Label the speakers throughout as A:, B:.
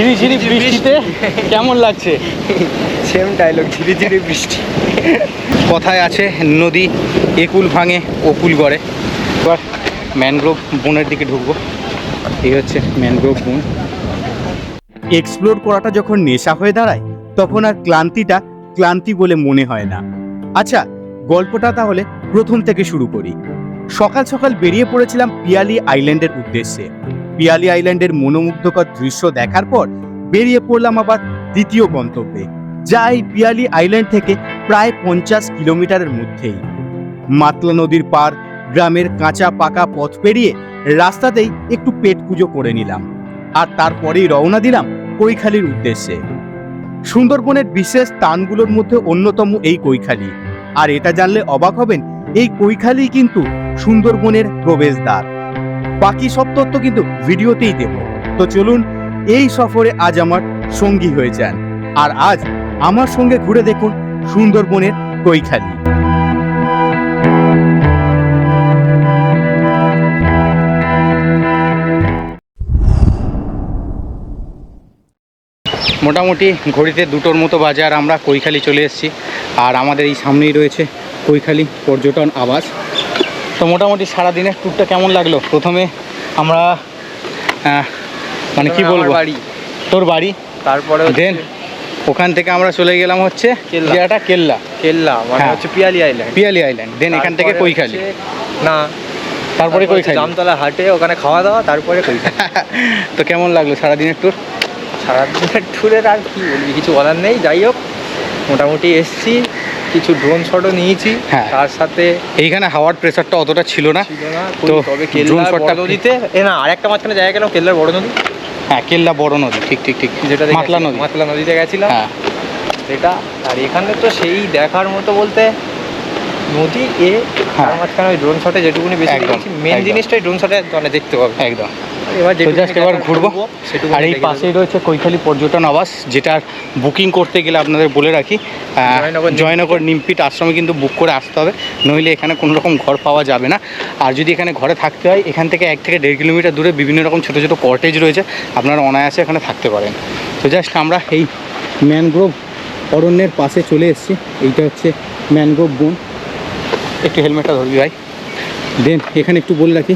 A: ঝিরি ঝিরি বৃষ্টিতে কেমন লাগছে?
B: সেম ডায়লগ ধীরে ধীরে বৃষ্টি।
A: কথায় আছে নদী একুল ভাঙে ওকুল গড়ে। এবার ম্যানগ্রোভ বনের দিকে ঢুকবো। এই হচ্ছে ম্যানগ্রোভ বন।
C: এক্সপ্লোর করাটা যখন নেশা হয়ে দাঁড়ায় তখন আর ক্লান্তিটা ক্লান্তি বলে মনে হয় না। আচ্ছা গল্পটা তাহলে প্রথম থেকে শুরু করি। সকাল সকাল বেরিয়ে পড়েছিলাম পিয়ালি আইল্যান্ডের উদ্দেশ্যে। পিয়ালি আইল্যান্ডের মনোমুগ্ধকর দৃশ্য দেখার পর বেরিয়ে পড়লাম আবার দ্বিতীয় গন্তব্যে, যা এই পিয়ালি আইল্যান্ড থেকে প্রায় পঞ্চাশ কিলোমিটারের মধ্যেই। মাতলা নদীর পার গ্রামের কাঁচা পাকা পথ পেরিয়ে রাস্তাতেই একটু পেট পুজো করে নিলাম, আর তারপরেই রওনা দিলাম কৈখালির উদ্দেশ্যে। সুন্দরবনের বিশেষ স্থানগুলোর মধ্যে অন্যতম এই কৈখালি, আর এটা জানলে অবাক হবেন, এই কৈখালি কিন্তু সুন্দরবনের প্রবেশদ্বার। বাকি সব তথ্য কিন্তু ভিডিওতেই দেব। তো চলুন, এই সফরে আজ আমার সঙ্গী হয়ে যান। আর আজ আমার সঙ্গে ঘুরে দেখুন সুন্দরবনের কৈখালি।
A: মোটামুটি ঘড়িতে দুটোর মতো বাজার আমরা কৈখালি চলে এসেছি। আর আমাদের এই সামনেই রয়েছে কৈখালি পর্যটন আবাস। তো মোটামুটি সারাদিনের ট্যুরটা কেমন লাগল? প্রথমে আমরা মানে কি বলব?
B: বাড়ি।
A: তোর বাড়ি?
B: তারপরে
A: দেন ওখান থেকে আমরা চলে গেলাম হচ্ছে। জায়গাটা কেল্লা।
B: কেল্লা মানে
A: হ্যাঁ।
B: হচ্ছে Piyali island
A: Piyali island then এখান থেকে কৈখালি।
B: না।
A: তারপরে কৈখালি।
B: জামতলা হাটে ওখানে খাওয়া দাওয়া তারপরে কৈখালি।
A: তো কেমন লাগল সারাদিনের ট্যুর
B: সারাদিনের ট্যুরের আর কি বলবি কিছু বলার নেই। যাই হোক মোটামুটি এসছি। কিছু ড্রোন শটও নিয়েছি
A: হ্যাঁ।
B: তার সাথে
A: এইখানে হাওয়ার প্রেসারটা অতটা ছিল না। তো
B: তবে
A: drone
B: কেল্লার নদীতে এ না আরেকটা মাঝখানে জায়গা গেলাম কেল্লার বড় নদী।
A: হ্যাঁ কেল্লা বড় নদী ঠিক ঠিক ঠিক।
B: যেটা
A: মাতলা নদী।
B: মাতলা নদীতে গেছিলাম।
A: হ্যাঁ।
B: সেটা আর এখানে তো সেই দেখার মতো বলতে নদী এ
A: হ্যাঁ।
B: তার মাঝখানে ওই ড্রোন শটে যেটুকুনি বেশি মেন জিনিসটাই ড্রোন শটে মানে দেখতে পাবে
A: একদম।
B: এবার
A: জাস্ট এবার ঘুরবো। আর এই পাশেই রয়েছে কৈখালি পর্যটন আবাস যেটার বুকিং করতে গেলে আপনাদের বলে রাখি।
B: জয়নগর নিমপিটে।
A: জয়নগর নিমপিট আশ্রমে কিন্তু বুক করে আসতে হবে নইলে এখানে কোনো রকম ঘর পাওয়া যাবে না। আর যদি এখানে ঘরে থাকতে হয় এখান থেকে এক থেকে দেড় কিলোমিটার দূরে বিভিন্ন রকম ছোটো ছোটো কটেজ রয়েছে আপনারা অনায়াসে এখানে থাকতে পারেন। তো জাস্ট আমরা এই ম্যানগ্রোভ অরণ্যের পাশে চলে এসেছি। এইটা হচ্ছে ম্যানগ্রোভ বন। একটু হেলমেটটা ধরবি ভাই। দেন এখানে একটু বলে রাখি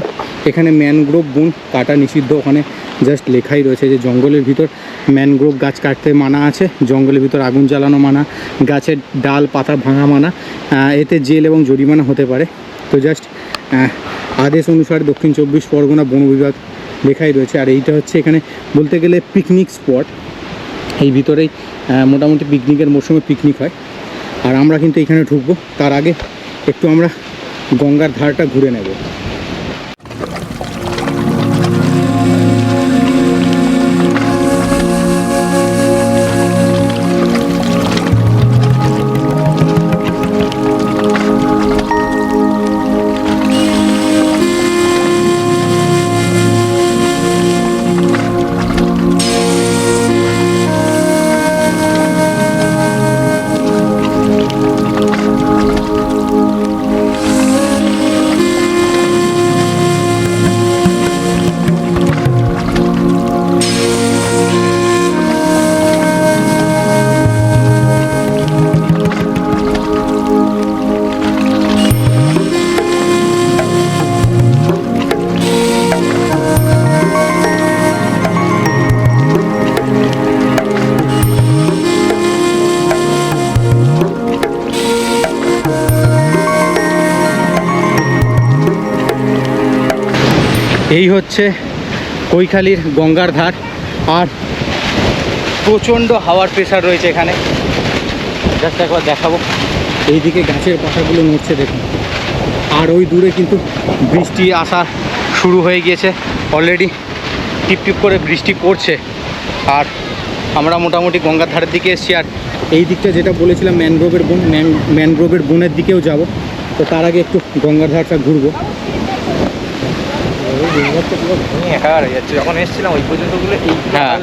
A: এখানে ম্যানগ্রোভ বন কাটা নিষিদ্ধ। ওখানে জাস্ট লেখাই রয়েছে যে জঙ্গলের ভিতর ম্যানগ্রোভ গাছ কাটতে মানা আছে। জঙ্গলের ভিতর আগুন জ্বালানো মানা, গাছের ডাল, পাতা ভাঙা মানা এতে জেল এবং জরিমানা হতে পারে। তো জাস্ট আদেশ অনুসারে দক্ষিণ চব্বিশ পরগনা বন বিভাগ লেখাই রয়েছে। আর এইটা হচ্ছে এখানে বলতে গেলে পিকনিক স্পট এই ভিতরেই মোটামুটি পিকনিকের মরশুমে পিকনিক হয়। আর আমরা কিন্তু এখানে ঢুকবো। তার আগে একটু আমরা গঙ্গার ধারটা ঘুরে নেব। এই হচ্ছে কৈখালির গঙ্গার ধার আর প্রচণ্ড হাওয়ার প্রেশার রয়েছে এখানে। জাস্ট একবার দেখাবো। এইদিকে গাছের পাতাগুলো নড়ছে দেখুন। আর ওই দূরে কিন্তু বৃষ্টি আসা শুরু হয়ে গিয়েছে। অলরেডি টিপ টিপ করে বৃষ্টি পড়ছে। আর আমরা মোটামুটি গঙ্গার ধারের দিকে এসেছি। আর এই দিকটা যেটা বলেছিলাম ম্যানগ্রোভের বন ম্যান- ম্যানগ্রোভের বনের দিকেও যাব। তো তার আগে একটু গঙ্গার ধারটা ঘুরবো।
B: হয়ে যাচ্ছে যখন এসেছিলাম ওই পর্যন্তগুলো এই
A: হ্যাঁ।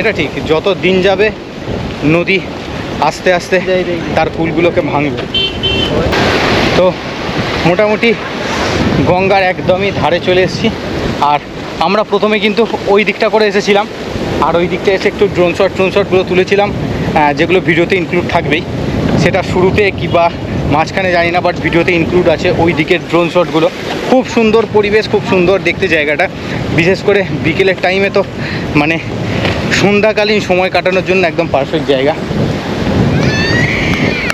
A: এটা ঠিক যত দিন যাবে নদী আস্তে আস্তে তার পুলগুলোকে ভাঙবে। তো মোটামুটি গঙ্গার একদমই ধারে চলে এসেছি। আর আমরা প্রথমে কিন্তু ওই দিকটা করে এসেছিলাম। আর ওই দিকটা এসে একটু ড্রোন শট ড্রোন শটগুলো তুলেছিলাম যেগুলো ভিডিওতে ইনক্লুড থাকবেই। সেটা শুরুতে কিংবা মাঝখানে জানি না বাট ভিডিওতে ইনক্লুড আছে ওই দিকের ড্রোন শটগুলো খুব সুন্দর পরিবেশ, খুব সুন্দর দেখতে জায়গাটা। বিশেষ করে বিকেলের টাইমে তো মানে সন্ধ্যাকালীন সময় কাটানোর জন্য একদম পারফেক্ট জায়গা।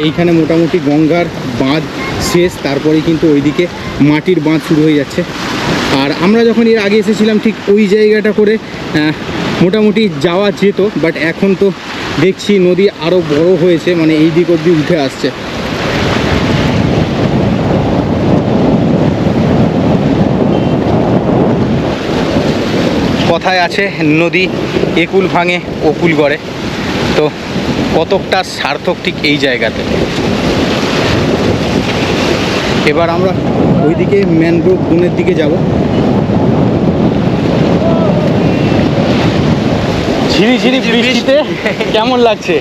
A: এইখানে মোটামুটি গঙ্গার বাঁধ শেষ তারপরে কিন্তু ওইদিকে মাটির বাঁধ শুরু হয়ে যাচ্ছে। আর আমরা যখন এর আগে এসেছিলাম ঠিক ওই জায়গাটা করে মোটামুটি যাওয়া যেত বাট এখন তো দেখছি নদী আরও বড় হয়েছে মানে এই দিক অবধি উঠে আসছে। কথায় আছে, নদী একুল ভাঙে, অকুল গড়ে। তো কতকটা সার্থক ঠিক এই জায়গাতে? এবার আমরা ওইদিকে ম্যানগ্রোভ বনের দিকে যাব। ঝিরি ঝিরি বৃষ্টিতে কেমন লাগছে?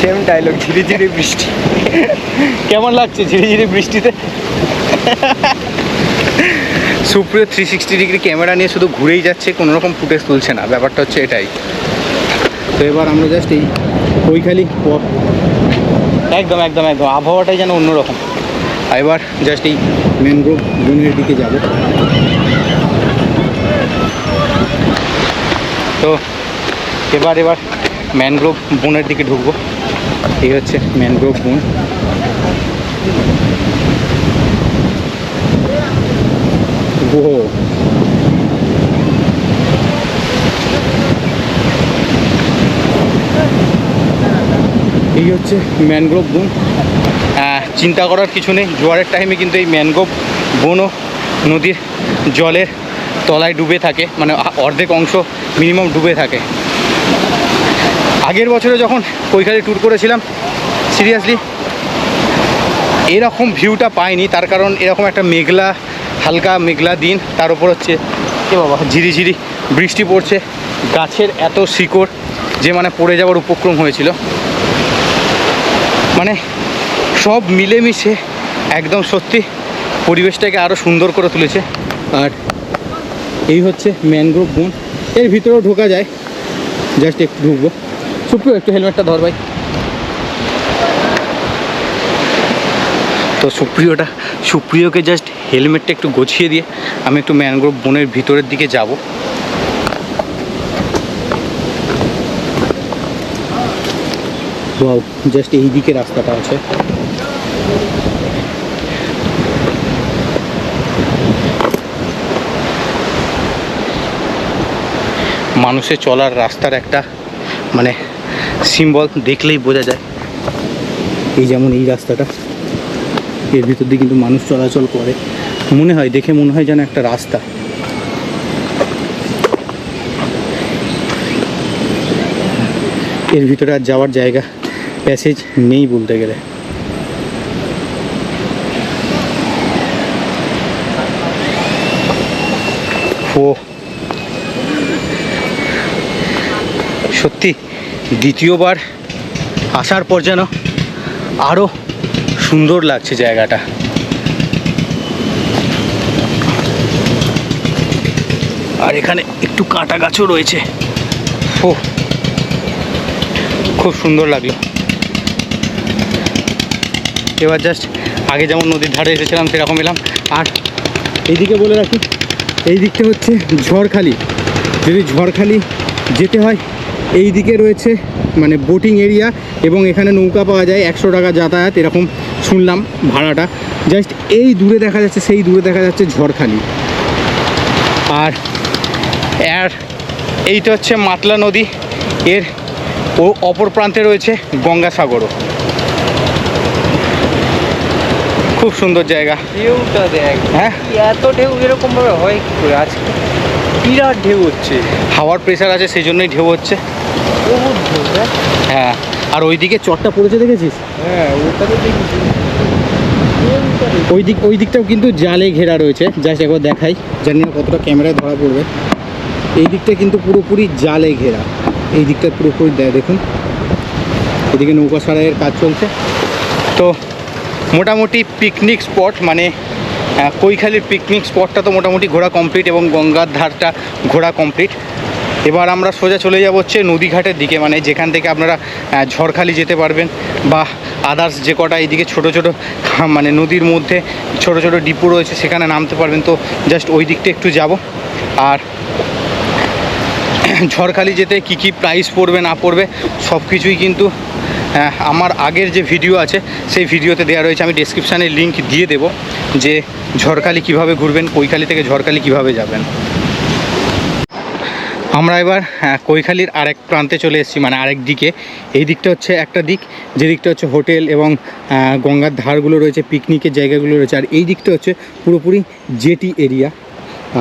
B: সেম ডায়লগ ধীরে বৃষ্টি।
A: কেমন লাগছে ঝিরি ঝিরি বৃষ্টিতে? সুপ্রিয় থ্রি সিক্সটি ডিগ্রি ক্যামেরা নিয়ে শুধু ঘুরেই যাচ্ছে কোনো রকম ফুটেজ তুলছে না। ব্যাপারটা হচ্ছে এটাই। তো এবার আমরা জাস্ট এই প- একদম একদম একদম। আবহাওয়াটাই যেন অন্যরকম। এবার জাস্ট এই ম্যানগ্রোভ বনের দিকে যাব। তো এবার এবার ম্যানগ্রোভ বনের দিকে ঢুকবো। এই হচ্ছে ম্যানগ্রোভ বন। এই হচ্ছে ম্যানগ্রোভ বন। চিন্তা করার কিছু নেই। জোয়ারের টাইমে কিন্তু এই ম্যানগ্রোভ বনও নদীর জলের তলায় ডুবে থাকে। মানে অর্ধেক অংশ মিনিমাম ডুবে থাকে। আগের বছরে যখন কৈখালি ট্যুর করেছিলাম সিরিয়াসলি এরকম ভিউটা পাইনি, তার কারণ এরকম একটা মেঘলা, হালকা মেঘলা দিন, তার উপর হচ্ছে, এ বাবা, ঝিরিঝিরি বৃষ্টি পড়ছে, গাছের এত শিকড় যে মানে পড়ে যাওয়ার উপক্রম হয়েছিল। মানে সব মিলেমিশে একদম সত্যি পরিবেশটাকে আরও সুন্দর করে তুলেছে। আর এই হচ্ছে ম্যানগ্রোভ বন। এর ভিতরেও ঢোকা যায়। জাস্ট একটু ঢুকবো সুপ্রিয় একটু হেলমেটটা ধর ভাই। তো সুপ্রিয়টা সুপ্রিয়কে জাস্ট হেলমেটটা একটু গোছিয়ে দিয়ে আমি একটু ম্যানগ্রোভ বনের ভিতরের দিকে যাব। জাস্ট এই দিকে রাস্তাটা আছে। মানুষের চলার রাস্তার একটা মানে সিম্বল দেখলেই বোঝা যায়। এই যেমন এই রাস্তাটা, এর ভিতর দিয়ে কিন্তু মানুষ চলাচল করে। মনে হয়, দেখে মনে হয় যেন একটা রাস্তা। এর ভিতরে আর যাওয়ার জায়গা প্যাসেজ নেই বলতে গেলে। ও সত্যি দ্বিতীয়বার আসার পর যেন আরও সুন্দর লাগছে জায়গাটা। আর এখানে একটু কাঁটা গাছও রয়েছে। ও খুব সুন্দর লাগল। এবার জাস্ট আগে যেমন নদীর ধারে এসেছিলাম, সেরকম এলাম। আর এইদিকে বলে রাখি এই দিকটা হচ্ছে ঝড়খালি। যদি ঝড়খালি যেতে হয় এই দিকে রয়েছে মানে বোটিং এরিয়া এবং এখানে নৌকা পাওয়া যায় একশো টাকা যাতায়াত এরকম শুনলাম ভাড়াটা। জাস্ট এই দূরে দেখা যাচ্ছে সেই দূরে দেখা যাচ্ছে ঝড়খালি। আর আর এইটা হচ্ছে মাতলা নদী এর ও অপর প্রান্তে রয়েছে গঙ্গাসাগরও। খুব সুন্দর জায়গা।
B: ঢেউটা দেখ
A: হ্যাঁ?
B: এত ঢেউ এরকম ভাবে হয় কি করে? আজকে বিরাট ঢেউ হচ্ছে।
A: হাওয়ার প্রেশার আছে সেই জন্যই ঢেউ হচ্ছে। হ্যাঁ আর ওইদিকে চটটা পড়েছে দেখেছিস?
B: হ্যাঁ ওটা তো দেখেছি। ঢেউটা দেখ।
A: ওই দিক ওই দিকটাও কিন্তু জালে ঘেরা রয়েছে। জাস্ট একবার দেখাই। জানি না কতটা ক্যামেরায় ধরা পড়বে। এই দিকটা কিন্তু পুরোপুরি জালে ঘেরা। এই দিকটা পুরোপুরি দেয় দেখুন। এদিকে নৌকা সারাইয়ের কাজ চলছে। তো মোটামুটি পিকনিক স্পট মানে কৈখালির পিকনিক স্পটটা তো মোটামুটি ঘোরা কমপ্লিট এবং গঙ্গার ধারটা ঘোরা কমপ্লিট এবার আমরা সোজা চলে যাব হচ্ছে নদীঘাটের দিকে মানে যেখান থেকে আপনারা ঝড়খালি যেতে পারবেন বা আদার্স যে কটা এইদিকে ছোট ছোট মানে নদীর মধ্যে ছোট ছোট ডিপো রয়েছে সেখানে নামতে পারবেন। তো জাস্ট ওই দিকটা একটু যাব। আর ঝড়খালি যেতে কি কি প্রাইস পড়বে, না পড়বে সব কিছুই কিন্তু আমার আগের যে ভিডিও আছে, সেই ভিডিওতে দেওয়া রয়েছে। আমি ডেসক্রিপশানে লিঙ্ক দিয়ে দেবো যে ঝড়খালি কীভাবে ঘুরবেন, কৈখালি থেকে ঝড়খালি কীভাবে যাবেন। আমরা এবার হ্যাঁ, কৈখালির আরেক প্রান্তে চলে এসেছি মানে আরেক দিকে। এই দিকটা হচ্ছে একটা দিক যে দিকটা হচ্ছে হোটেল এবং গঙ্গার ধারগুলো রয়েছে পিকনিকের জায়গাগুলো রয়েছে। আর এই দিকটা হচ্ছে পুরোপুরি জেটি এরিয়া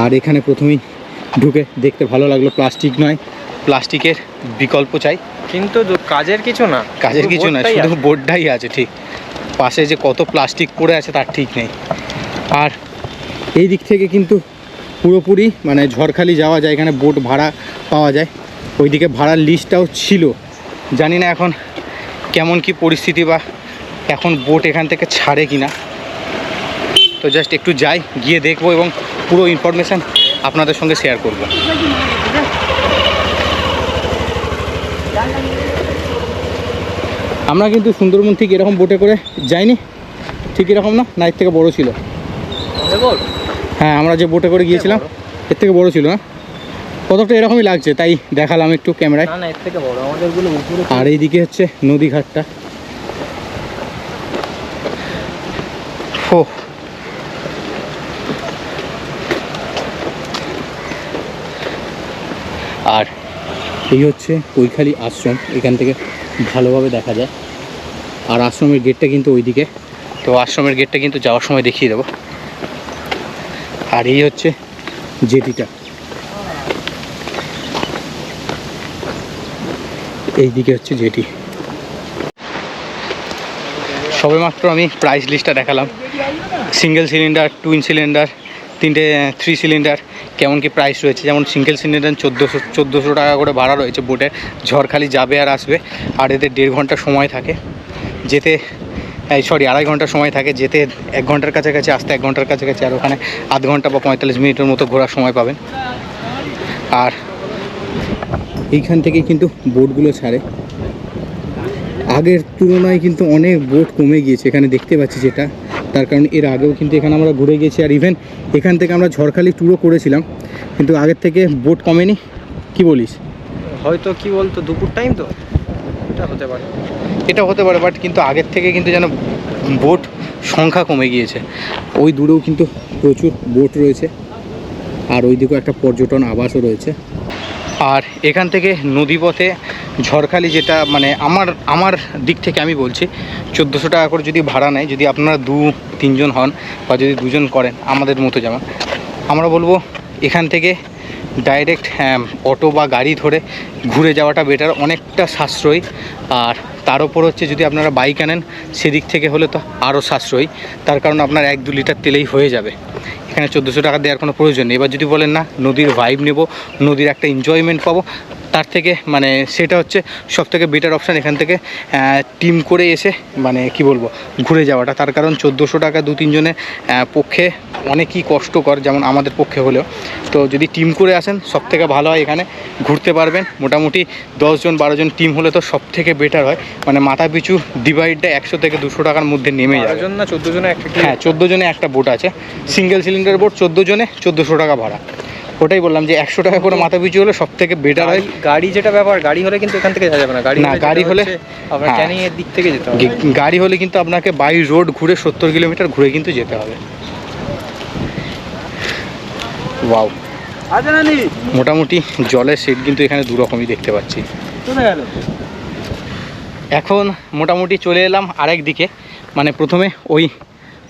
A: আর এখানে প্রথমেই ঢুকে দেখতে ভালো লাগল প্লাস্টিক নয় প্লাস্টিকের বিকল্প চাই।
B: কিন্তু কাজের কিছু না
A: কাজের কিছু না শুধু
B: আছে।
A: বোর্ডটাই আছে ঠিক। পাশে যে কত প্লাস্টিক পড়ে আছে তার ঠিক নেই। আর এই দিক থেকে কিন্তু পুরোপুরি মানে ঝড়খালি যাওয়া যায়, এখানে বোট ভাড়া পাওয়া যায়। ওইদিকে ভাড়ার লিস্টটাও ছিল। জানি না এখন কেমন কি পরিস্থিতি বা এখন বোট এখান থেকে ছাড়ে কি না তো জাস্ট একটু যাই, গিয়ে দেখব এবং পুরো ইনফরমেশান আপনাদের সঙ্গে শেয়ার করব। আমরা কিন্তু সুন্দরবন ঠিক এরকম বোটে করে যাইনি। ঠিক এরকম না? নাইট থেকে বড় ছিল। হ্যাঁ আমরা যে বোটে করে গিয়েছিলাম এর থেকে বড় ছিল না। কতটা এরকমই লাগছে তাই দেখালাম একটু ক্যামেরায় আর এইদিকে হচ্ছে নদী ঘাটটা। ও আর এই হচ্ছে কৈখালি আশ্রম এখান থেকে ভালোভাবে দেখা যায়। আর আশ্রমের গেটটা কিন্তু ওইদিকে। তো আশ্রমের গেটটা কিন্তু যাওয়ার সময় দেখিয়ে দেবো। আর এই হচ্ছে জেটিটা। এইদিকে হচ্ছে জেটি। সবেমাত্র আমি প্রাইস লিস্টটা দেখালাম। সিঙ্গেল সিলিন্ডার টুইন সিলিন্ডার তিনটে থ্রি সিলিন্ডার কেমন কি প্রাইস রয়েছে? যেমন সিঙ্গেল সিলিন্ডার চোদ্দোশো চোদ্দোশো টাকা করে ভাড়া রয়েছে বোটে ঝড়খালি যাবে আর আসবে। আর এদের দেড় ঘণ্টা সময় থাকে। যেতে সরি আড়াই ঘণ্টা সময় থাকে যেতে, এক ঘণ্টার কাছাকাছি আসতে, এক ঘণ্টার কাছাকাছি আর ওখানে আধ ঘণ্টা বা পঁয়তাল্লিশ মিনিটের মতো ঘোরার সময় পাবেন। আর এইখান থেকে কিন্তু বোটগুলো ছাড়ে। আগের তুলনায় কিন্তু অনেক বোট কমে গিয়েছে, এখানে দেখতে পাচ্ছি যেটা। তার কারণ এর আগেও কিন্তু এখানে আমরা ঘুরে গেছি আর ইভেন এখান থেকে আমরা ঝড়খালি ট্যুরও করেছিলাম, কিন্তু আগের থেকে বোট কমেনি। কি বলিস?
B: হয়তো কি বলতো, দুপুর টাইম তো? এটা হতে পারে।
A: এটা হতে পারে বাট কিন্তু আগের থেকে কিন্তু যেন বোট সংখ্যা কমে গিয়েছে। ওই দূরেও কিন্তু প্রচুর বোট রয়েছে আর ওই দিকেও একটা পর্যটন আবাসও রয়েছে। আর এখান থেকে নদীপথে ঝড়খালি যেটা মানে আমার আমার দিক থেকে আমি বলছি চোদ্দোশো টাকা করে যদি ভাড়া নেয় যদি আপনারা দু তিনজন হন বা যদি দুজন করেন আমাদের মতো যেমন আমরা বলব এখান থেকে ডাইরেক্ট অটো বা গাড়ি ধরে ঘুরে যাওয়াটা বেটার অনেকটা সাশ্রয়ী। আর তার ওপর হচ্ছে যদি আপনারা বাইক আনেন, সেদিক থেকে হলে তো আরও সাশ্রয়ী। তার কারণ আপনার এক দু লিটার তেলেই হয়ে যাবে। এখানে চোদ্দোশো টাকা দেওয়ার কোনো প্রয়োজন নেই। এবার যদি বলেন না, নদীর ভাইব নেব, নদীর একটা এনজয়মেন্ট পাবো তার থেকে মানে সেটা হচ্ছে সব থেকে বেটার অপশান এখান থেকে টিম করে এসে মানে কি বলব ঘুরে যাওয়াটা। তার কারণ চোদ্দোশো টাকা দু তিনজনের পক্ষে অনেকই কষ্টকর যেমন আমাদের পক্ষে হলেও। তো যদি টিম করে আসেন সব থেকে ভালো হয় এখানে ঘুরতে পারবেন। মোটামুটি দশজন বারোজন টিম হলে তো সব থেকে বেটার হয়। মানে মাথা পিছু ডিভাইডটা একশো থেকে দুশো টাকার মধ্যে নেমে
B: জন না চোদ্দ জনে একটা
A: হ্যাঁ চোদ্দ জনে একটা বোট আছে। সিঙ্গেল সিলিন্ডার বোট চোদ্দ জনে চোদ্দোশো টাকা ভাড়া। ওটাই বললাম যে একশো টাকা করে মাথা পিছু হলে সব থেকে বেটার হয়।
B: গাড়ি- যেটা ব্যাপার গাড়ি হলে কিন্তু এখান থেকে যাওয়া যাবে না। গাড়ি
A: না, গাড়ি হলে-
B: আপনার। ক্যানিং এর দিক থেকে যেতে হবে।
A: গাড়ি হলে কিন্তু আপনাকে বাই রোড ঘুরে সত্তর কিলোমিটার ঘুরে কিন্তু যেতে হবে। ওয়াও
B: আচ্ছা
A: মোটামুটি জলের সেট কিন্তু এখানে দু রকমই দেখতে পাচ্ছি। এখন মোটামুটি চলে এলাম আরেক দিকে। মানে প্রথমে ওই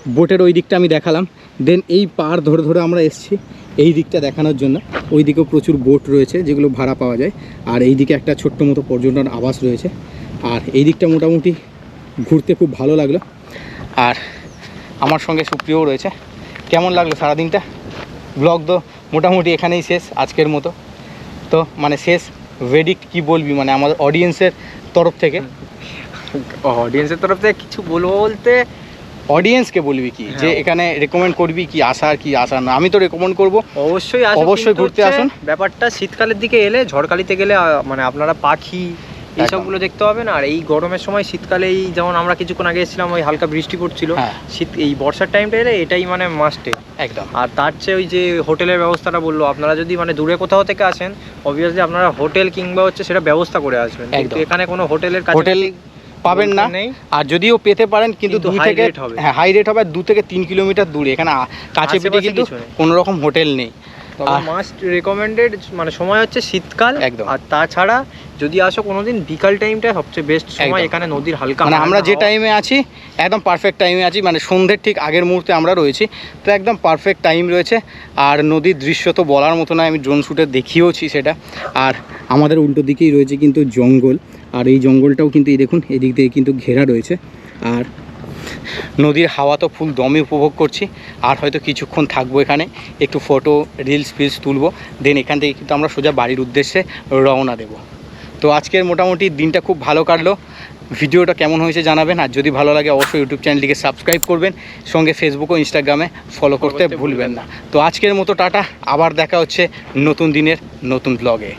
A: বোটের ওই দিকটা আমি দেখালাম। দেন এই পার ধরে ধরে আমরা এসেছি। এই দিকটা দেখানোর জন্য। ওই দিকেও প্রচুর বোট রয়েছে যেগুলো ভাড়া পাওয়া যায়। আর এই দিকে একটা ছোট্ট মতো পর্যটন আবাস রয়েছে। আর এই দিকটা মোটামুটি ঘুরতে খুব ভালো লাগল। আর আমার সঙ্গে সুপ্রিয়ও রয়েছে। কেমন লাগল সারাদিনটা? ব্লগ তো মোটামুটি এখানেই শেষ আজকের মতো। তো মানে শেষ ভেডিক্ট কি বলবি? মানে আমাদের অডিয়েন্সের তরফ থেকে।
B: অডিয়েন্সের তরফ থেকে কিছু বলব বলতে
A: অডিয়েন্সকে বলবি কি? যে
B: হ্যাঁ।
A: এখানে রেকমেন্ড করবি কি আসার কি আসার না? আমি তো রেকমেন্ড করব।
B: অবশ্যই
A: অবশ্যই ঘুরতে আসুন।
B: ব্যাপারটা শীতকালের দিকে এলে ঝড়কালিতে গেলে মানে আপনারা পাখি এইসবগুলো দেখতে পাবেন। আর এই গরমের সময় শীতকালে এই যেমন আমরা কিছুক্ষণ আগে এসেছিলাম ওই হালকা বৃষ্টি পড়ছিল।
A: হ্যাঁ।
B: শীত এই বর্ষার টাইমটা এলে এটাই মানে মাস্টে
A: একদম।
B: আর তার চেয়ে ওই যে হোটেলের ব্যবস্থাটা বলল আপনারা যদি মানে দূরে কোথাও থেকে আসেন অবভিয়াসলি আপনারা হোটেল কিংবা হচ্ছে সেটা ব্যবস্থা করে আসবেন। এখানে কোনো হোটেলের কাছে
A: হোটেল পাবেন না। আর যদিও পেতে পারেন কিন্তু দু থেকে হ্যাঁ হাই রেট হবে দু থেকে তিন কিলোমিটার দূরে। এখানে কাছে পিঠে কিন্তু কোনো রকম হোটেল নেই।
B: তবে
A: আর-
B: মাস্ট রেকমেন্ডেড মানে সময় হচ্ছে শীতকাল
A: একদম।
B: আর তাছাড়া যদি আসো কোনোদিন বিকাল টাইমটা সবচেয়ে বেস্ট সময় এখানে নদীর হালকা
A: মানে আমরা যে টাইমে আছি একদম পারফেক্ট টাইমে আছি মানে সন্ধ্যের ঠিক আগের মুহূর্তে আমরা রয়েছি তো একদম পারফেক্ট টাইম রয়েছে। আর নদীর দৃশ্য তো বলার মতো নয় আমি ড্রোন শ্যুটে দেখিয়েওছি সেটা। আর আমাদের উল্টো দিকেই রয়েছে কিন্তু জঙ্গল আর এই জঙ্গলটাও কিন্তু এই দেখুন এদিক দিয়ে কিন্তু ঘেরা রয়েছে। আর নদীর হাওয়া তো ফুল দমে উপভোগ করছি আর হয়তো কিছুক্ষণ থাকব এখানে একটু ফটো রিলস ফিলস তুলবো দেন এখান থেকে কিন্তু আমরা সোজা বাড়ির উদ্দেশ্যে রওনা দেবো। তো আজকের মোটামুটি দিনটা খুব ভালো কাটলো ভিডিওটা কেমন হয়েছে জানাবেন আর যদি ভালো লাগে অবশ্যই ইউটিউব চ্যানেলটিকে সাবস্ক্রাইব করবেন সঙ্গে ফেসবুক ও ইনস্টাগ্রামে ফলো করতে
B: করতে
A: ভুলবেন না। তো আজকের মতো টাটা আবার দেখা হচ্ছে নতুন দিনের নতুন ব্লগে